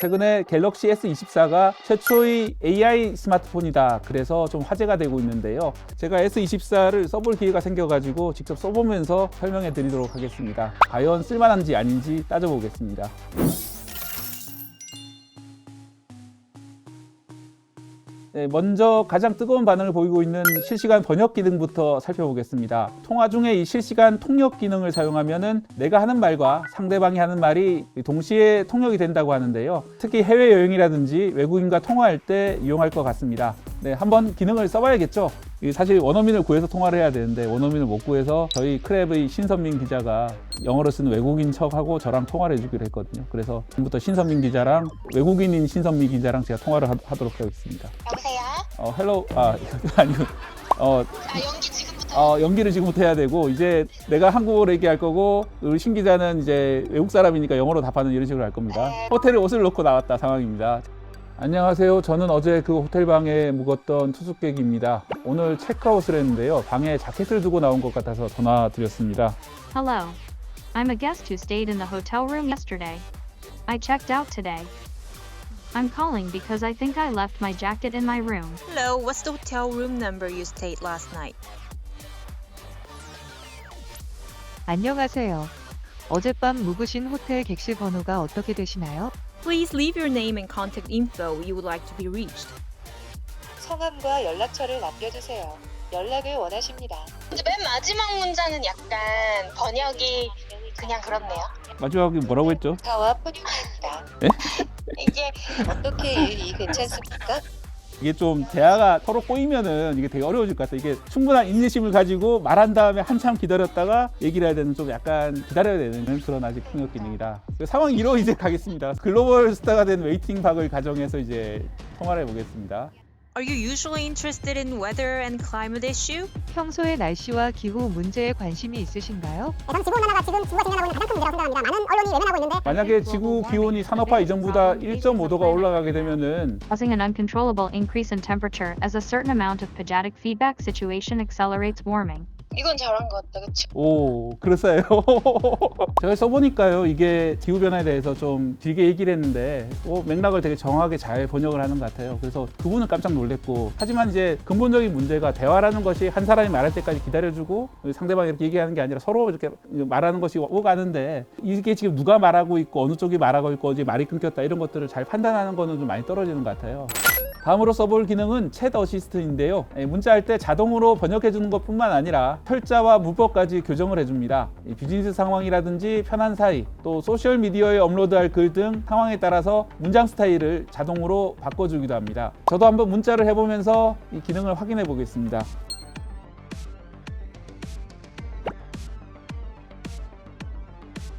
최근에 갤럭시 S24가 최초의 AI 스마트폰이다. 그래서 좀 화제가 되고 있는데요. 제가 S24를 써볼 기회가 생겨가지고 직접 써보면서 설명해 드리도록 하겠습니다. 과연 쓸만한지 아닌지 따져보겠습니다. 먼저 가장 뜨거운 반응을 보이고 있는 실시간 번역 기능부터 살펴보겠습니다. 통화 중에 이 실시간 통역 기능을 사용하면은 내가 하는 말과 상대방이 하는 말이 동시에 통역이 된다고 하는데요. 특히 해외 여행이라든지 외국인과 통화할 때 이용할 것 같습니다. 네, 한번 기능을 써봐야겠죠. 이 사실 원어민을 구해서 통화를 해야 되는데 원어민을 못 구해서 저희 크랩의 신선민 기자가 영어로 쓰는 외국인 척하고 저랑 통화를 해주기로 했거든요. 그래서 지금부터 신선민 기자랑 외국인인 신선민 기자랑 제가 통화를 하, 하도록 하겠습니다. 여보세요? 어, 헬로, 아, 아니고, 어, 아 연기 지금부터 어, 연기를 지금부터 해야 되고, 이제 내가 한국어로 얘기할 거고, 우리 신 기자는 이제 외국 사람이니까 영어로 답하는 이런 식으로 할 겁니다. 호텔에 옷을 놓고 나왔다 상황입니다. 안녕하세요. 저는 어제 그 호텔 방에 묵었던 투숙객입니다. 오늘 체크아웃을 했는데요. 방에 자켓을 두고 나온 것 같아서 전화 드렸습니다. Hello. I'm a guest who stayed in the hotel room yesterday. I checked out today. I'm calling because I think I left my jacket in my room. Hello, what's the hotel room number you stayed last night? 안녕하세요. 어젯밤 묵으신 호텔 객실 번호가 어떻게 되시나요? Please leave your name and contact info you would like to be reached. 성함과 연락처를 남겨주세요. 연락을 원하십니다. 이제 맨 마지막 문장은 약간 번역이 그냥 그렇네요. 마지막에 뭐라고 했죠? 가와 포뉴입니다. 예? 이게 어떻게 이, 이 괜찮습니까? 이게 좀 대화가 서로 꼬이면은 이게 되게 어려워질 것 같아요. 이게 충분한 인내심을 가지고 말한 다음에 한참 기다렸다가 얘기를 해야 되는 좀 약간 기다려야 되는 그런 아직 통역 기능이라 그 상황 2로 이제 가겠습니다. 글로벌 스타가 된 웨이팅 박을 가정해서 이제 통화를 해보겠습니다. Are you usually interested in weather and climate issue? 평소에 날씨와 기후 문제에 관심이 있으신가요? 대상 지구 온난화가 지금 지구가 직면하고 있는 가장 큰 문제라고 생각합니다. 많은 언론이 외면하고 있는데 만약에 지구 기온이 산업화 이전보다 1.5도가 올라가게 되면은 Causing an uncontrollable increase in temperature as a certain amount of pediatric feedback situation accelerates warming. 이건 잘한 것 같다, 그치? 오 그랬어요. 제가 써보니까요 이게 기후 변화에 대해서 좀 길게 얘기를 했는데 어, 맥락을 되게 정확하게 잘 번역을 하는 것 같아요. 그래서 그분은 깜짝 놀랐고 하지만 이제 근본적인 문제가 대화라는 것이 한 사람이 말할 때까지 기다려주고 상대방이 이렇게 얘기하는 게 아니라 서로 이렇게 말하는 것이 오가는데 이게 지금 누가 말하고 있고 어느 쪽이 말하고 있고 어디 말이 끊겼다 이런 것들을 잘 판단하는 거는 좀 많이 떨어지는 것 같아요. 다음으로 써볼 기능은 챗 어시스트인데요. 예, 문자할 때 자동으로 번역해 주는 것뿐만 아니라 철자와 문법까지 교정을 해줍니다. 이 비즈니스 상황이라든지 편한 사이, 또 소셜 미디어에 업로드할 글 등 상황에 따라서 문장 스타일을 자동으로 바꿔주기도 합니다. 저도 한번 문자를 해보면서 이 기능을 확인해 보겠습니다.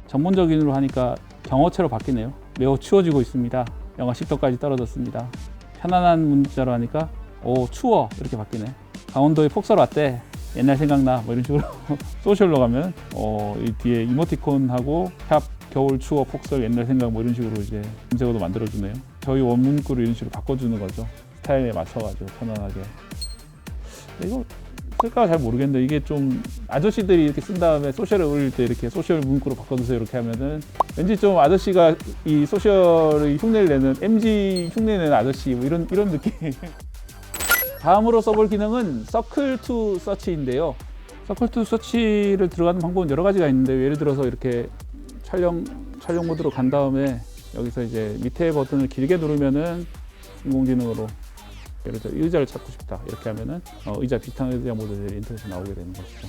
전문적인으로 하니까 경어체로 바뀌네요. 매우 추워지고 있습니다. 영하 10도까지 떨어졌습니다. 편안한 문자로 하니까 오 추워 이렇게 바뀌네. 강원도에 폭설 왔대. 옛날 생각나 뭐 이런 식으로 소셜로 가면 어 이 뒤에 이모티콘하고 샵 겨울 추워 폭설 옛날 생각 뭐 이런 식으로 이제 검색어도 만들어주네요. 저희 원문구를 이런 식으로 바꿔주는 거죠. 스타일에 맞춰가지고 편안하게. 이거 쓸까 잘 모르겠는데 이게 좀 아저씨들이 이렇게 쓴 다음에 소셜에 올릴 때 이렇게 소셜 문구로 바꿔주세요 이렇게 하면은 왠지 좀 아저씨가 이 소셜의 흉내를 내는 MG 흉내 내는 아저씨 뭐 이런 이런 느낌. 다음으로 써볼 기능은 서클 투 서치인데요. 서클 투 서치를 들어가는 방법은 여러 가지가 있는데 예를 들어서 이렇게 촬영 촬영 모드로 간 다음에 여기서 이제 밑에 버튼을 길게 누르면은 인공지능으로 예를 들어 의자를 찾고 싶다 이렇게 하면은 어, 의자 비슷한 의자 모델이 인터넷에 나오게 되는 것이죠.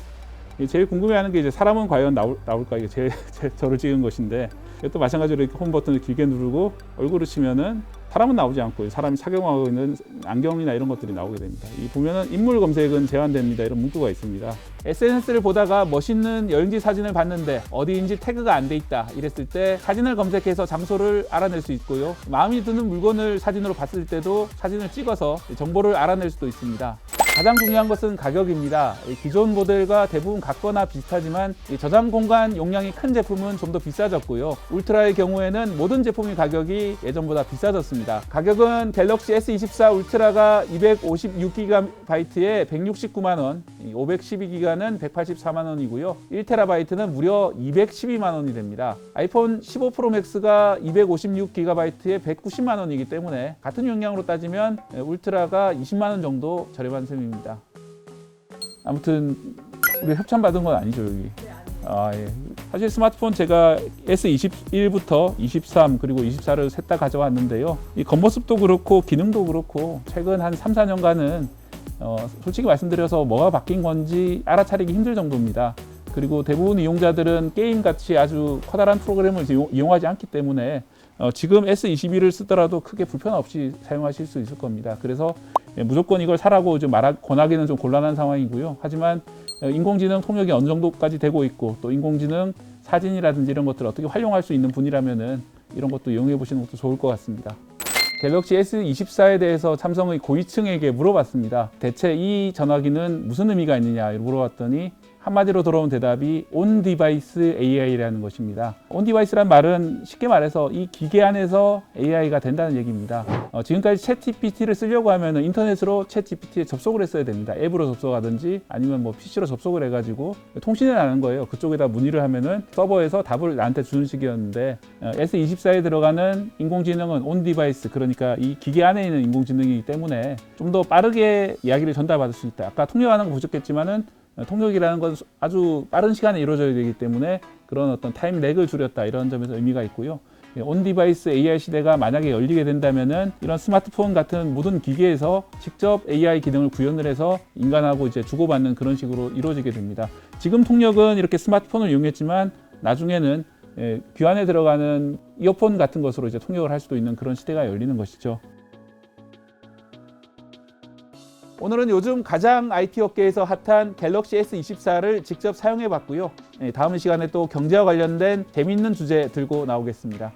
제일 궁금해하는 게 이제 사람은 과연 나올, 나올까 이게 제, 제 저를 찍은 것인데 이것도 마찬가지로 이렇게 홈 버튼을 길게 누르고 얼굴을 치면은 사람은 나오지 않고 사람이 착용하고 있는 안경이나 이런 것들이 나오게 됩니다. 이 보면은 인물 검색은 제한됩니다. 이런 문구가 있습니다. SNS를 보다가 멋있는 여행지 사진을 봤는데 어디인지 태그가 안 돼 있다 이랬을 때 사진을 검색해서 장소를 알아낼 수 있고요. 마음에 드는 물건을 사진으로 봤을 때도 사진을 찍어서 정보를 알아낼 수도 있습니다. 가장 중요한 것은 가격입니다. 이 기존 모델과 대부분 같거나 비슷하지만 이 저장 공간 용량이 큰 제품은 좀 더 비싸졌고요. 울트라의 경우에는 모든 제품의 가격이 예전보다 비싸졌습니다. 가격은 갤럭시 S24 울트라가 256GB에 169만 원, 512기가는 184만 원이고요. 1TB는 무려 212만 원이 됩니다. 아이폰 15 프로 맥스가 256GB에 190만 원이기 때문에 같은 용량으로 따지면 울트라가 20만 원 정도 저렴한 셈입니다. 아무튼 우리 협찬 받은 건 아니죠 여기. 아 예. 사실 스마트폰 제가 S21부터 23 그리고 24를 셋 다 가져왔는데요. 이 겉모습도 그렇고 기능도 그렇고 최근 한 3, 4년간은 어, 솔직히 말씀드려서 뭐가 바뀐 건지 알아차리기 힘들 정도입니다. 그리고 대부분 이용자들은 게임 같이 아주 커다란 프로그램을 이용- 이용하지 않기 때문에 어, 지금 S21을 쓰더라도 크게 불편 없이 사용하실 수 있을 겁니다. 그래서 예, 무조건 이걸 사라고 좀 말하, 권하기는 좀 곤란한 상황이고요. 하지만 어, 인공지능 통역이 어느 정도까지 되고 있고 또 인공지능 사진이라든지 이런 것들을 어떻게 활용할 수 있는 분이라면은 이런 것도 이용해 보시는 것도 좋을 것 같습니다. 갤럭시 S24에 대해서 삼성의 고위층에게 물어봤습니다. 대체 이 전화기는 무슨 의미가 있느냐 물어봤더니 한마디로 돌아온 대답이 온 디바이스 AI라는 것입니다. 온 디바이스란 말은 쉽게 말해서 이 기계 안에서 AI가 된다는 얘기입니다. 어, 지금까지 챗 GPT를 쓰려고 하면 인터넷으로 챗 GPT에 접속을 했어야 됩니다. 앱으로 접속하든지 아니면 뭐 PC로 접속을 해가지고 통신을 하는 거예요. 그쪽에다 문의를 하면은 서버에서 답을 나한테 주는 식이었는데 어, S24에 들어가는 인공지능은 온 디바이스 그러니까 이 기계 안에 있는 인공지능이기 때문에 좀 더 빠르게 이야기를 전달받을 수 있다. 아까 통역하는 거 보셨겠지만은 어, 통역이라는 건 아주 빠른 시간에 이루어져야 되기 때문에 그런 어떤 타임 렉을 줄였다 이런 점에서 의미가 있고요. 예, 온 디바이스 AI 시대가 만약에 열리게 된다면은 이런 스마트폰 같은 모든 기계에서 직접 AI 기능을 구현을 해서 인간하고 이제 주고받는 그런 식으로 이루어지게 됩니다. 지금 통역은 이렇게 스마트폰을 이용했지만 나중에는 예, 귀 안에 들어가는 이어폰 같은 것으로 이제 통역을 할 수도 있는 그런 시대가 열리는 것이죠. 오늘은 요즘 가장 IT 업계에서 핫한 갤럭시 S24를 직접 사용해 봤고요. 예, 다음 시간에 또 경제와 관련된 재미있는 주제 들고 나오겠습니다.